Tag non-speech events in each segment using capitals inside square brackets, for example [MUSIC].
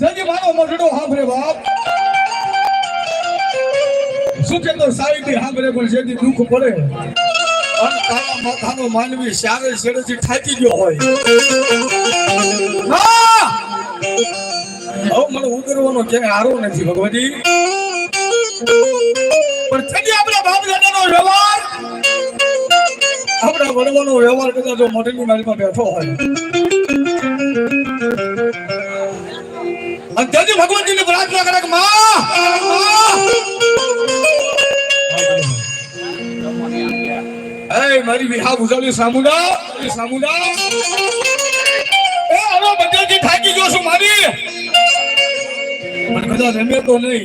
જજી મારો મઢડો હાંભળે બાપ. કે તો સાહિત્ય હાંભળે પણ જેથી દુઃખ પડે. અને તારા માથાનો માનવી સારે શેરેથી થાકી ગયો હોય. હવે મને ઉતરવાનો ક્યાંય હારો નથી, ભગવતી. પણ છેલ્લે આપણા બાપ વ્યવહાર, આપણા વડવાનો વ્યવહાર કદાચ જો મારી બેઠો હોય. અને તેથી પ્રાર્થના કરે એ મારી વિહા ભૂજાલી સામુડા સામુડા. એ, હવે થાકી ગયો છું મારી. પણ કદાચ એમે તો નહીં.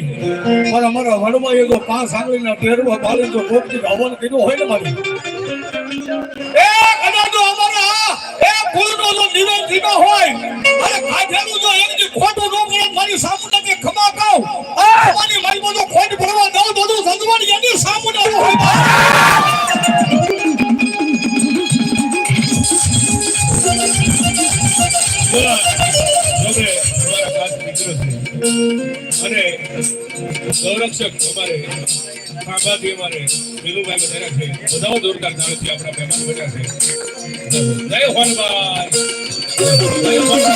પણ અમારા વડમાં એ પાંચ આંગળીના ટેરવા બાળી તો ટોપથી હવન હોય ને મારી. જો એ ફૂલનો જો દીવો ધીમો હોય, અને કાઠિયાનું જો એક દી ખોટું ન પડે મારી સામુને કે ખમા કહું. મારી મારી જો ખોટ ભરવા દઉં બધું સજવાડી એની સામુને હોય. અને સંરક્ષક અમારે ખાંભાથી અમારે વિલુભાઈ બધા છે. બધા દોરકાર ધામેથી આપણા મહેમાન બધા છે. જય હનુમાન જય હનુમાન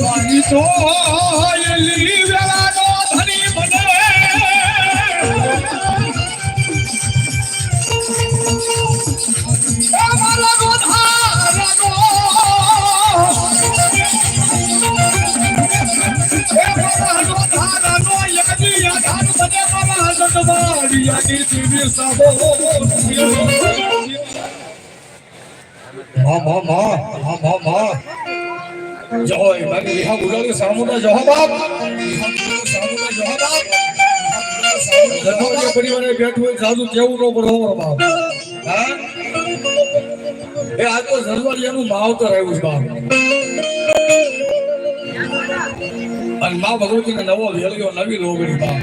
મારી તો એલી જગવાડિયાની દિવ્ય સાબો. મા હોય સાધુ કેવું ન હા એ આ તો સરવાડિયાનું માવતર આવ્યું છે બાપ અને મા ભગવતીને નવો વેલ્યો નવી લોગડી બાપ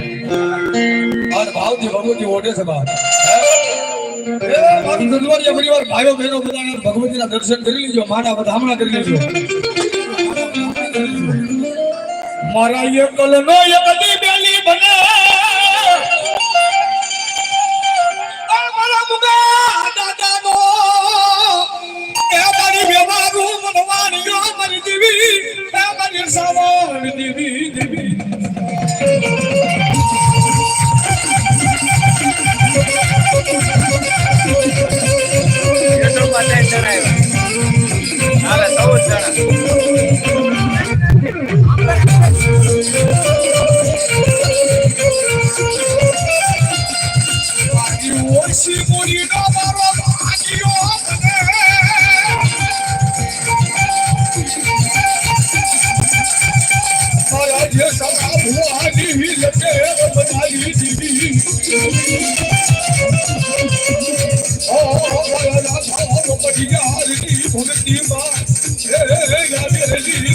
અને ભાવથી ભગવતી ઓઢે છે મારું પરિવાર ભાઈઓ બહેનો બધાને ભગવતીના દર્શન કરી લીજો, માના વધામણા કરી લેજો. મારા એકલ નો એકલી બેલી બને. મારા મુગા દાદાનો. એ મારી વ્યવહારું મનવાણીઓ મરી દેવી. મારી સાવણ દેવી દેવી. હાલે ચૌદ જણા.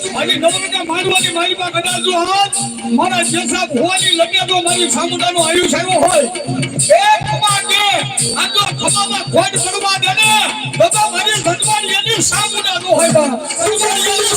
ગાવેલી કરી સાબુદ પ્રમો મારા જેસા ભુવાની લગ્ન તો મારી સામુદાનું આયુષ આવ્યો હોય. એ કમા કે આ તો ખમામાં ખોટ પડવા દે ને બાબા મારી ધનવાણી એની સામુદાનું હોય બા ધનવાણી એની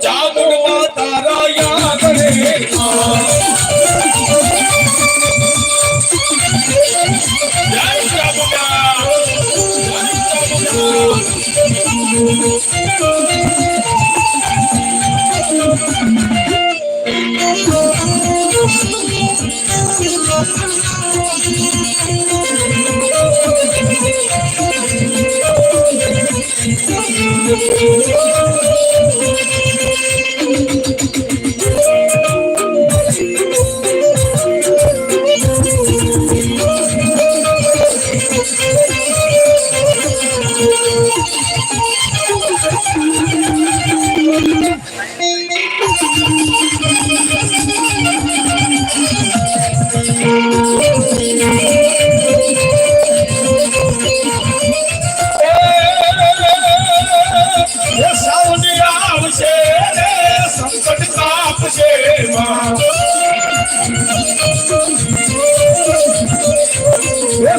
ચામુંડમાં તારા યાદ રે જય ચામુંડા જય ચામુંડા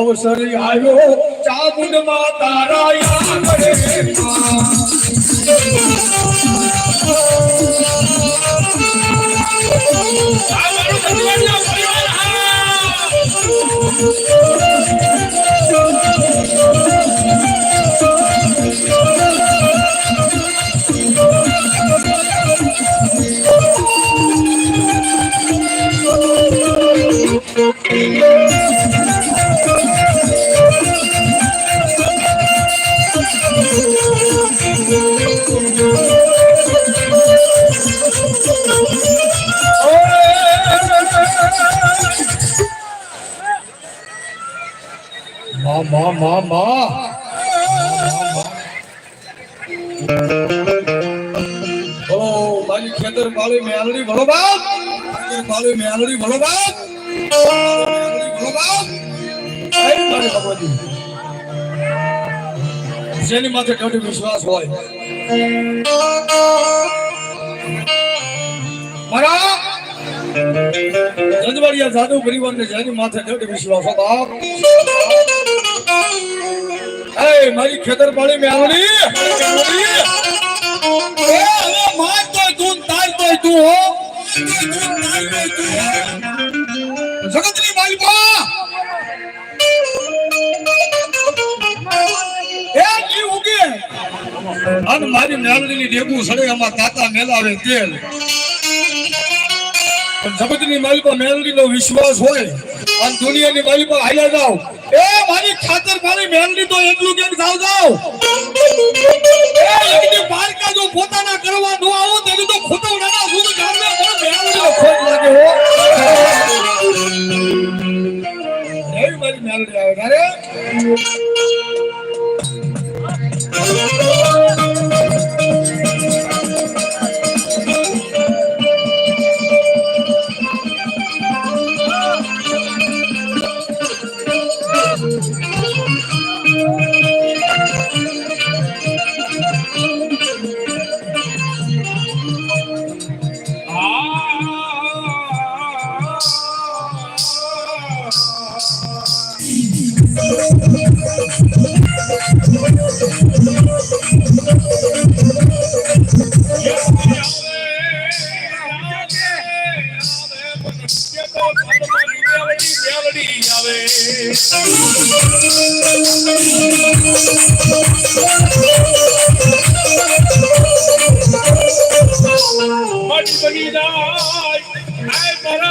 અવસર આવ્યો. ચામુંડમાં તારા યાદ રે જેની માથે દૃઢ વિશ્વાસ હોય. જાદુ પરિવારને જેની માથે દૃઢ વિશ્વાસ હોય એ, મારી ખેતર પાડી અને મારી મેળવીની ડેગું સડે એમાં તાતા મેલાવે તેલ. જગતની માલિકા નો વિશ્વાસ હોય અને દુનિયાની માલિકા હાલ્યા એ મારી ખાતર મારી મેલડી તો એટલું કેમ જાવ જાવ? [LAUGHS] પારકા જો પોતાના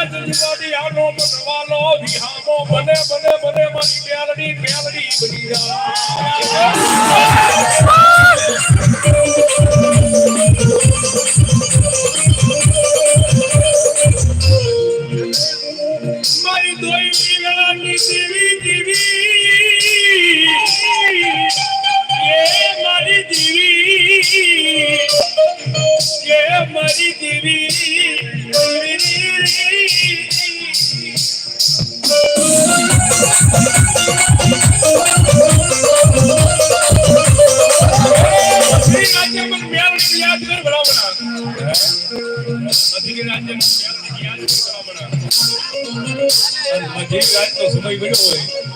જજવાડી આનો બનવાલો વિહામો, બને બને બને, મારી મેલડી મેલડી બની જાય. મારી દોઈ વેળાની દેવી દેવી. એ મારી દેવી. એ મારી દેવી.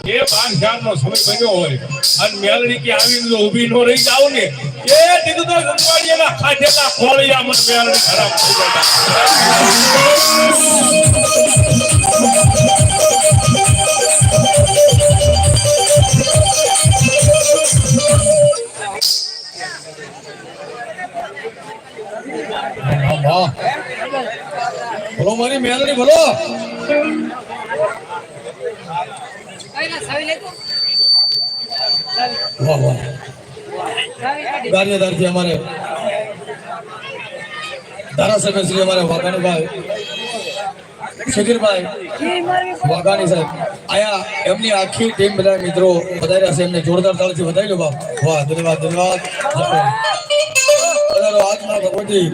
એ બાર ચારનો સમય બન્યો હોય અને મેલડી કે આવી ઊભી નો રહી જાવ ને એ દીધું તો ગંગવાડીયાના ખાધેલા ખોળિયા મને મેલડી ખરાબ થઈ ગયા બોલો મારી મેલડી બોલો. વાહ વાહ. કાઢી અમારે ધારાસભ્ય શ્રી અમારે વાઘાણીભાઈ સુધીરભાઈ વાઘાણી સાહેબ, આયા એમની આખી ટીમ બધા મિત્રો વધાર્યા છે, એમને જોરદાર તાળથી વધારી લો બાપ. વાહ, ધન્યવાદ ધન્યવાદ. પધારો આજના ભગવતી.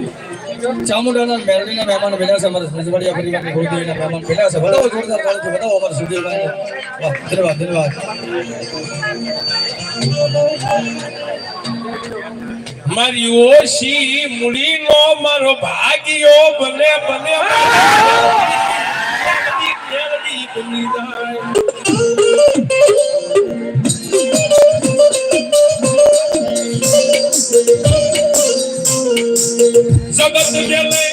ચામુંડાના મેરડીના મહેમાન બેઠા છે અમારા સંજવાડિયા પરિવારની ગોળદીના મહેમાન બેઠા છે. વધાવો જોરદાર તાળથી વધાવો અમારા વાહ, ધન્યવાદ ધન્યવાદ. મારી ઓશી મૂડીનો મારો ભાગ્યો બને બને. મેલડી બની જાય જગત મેલે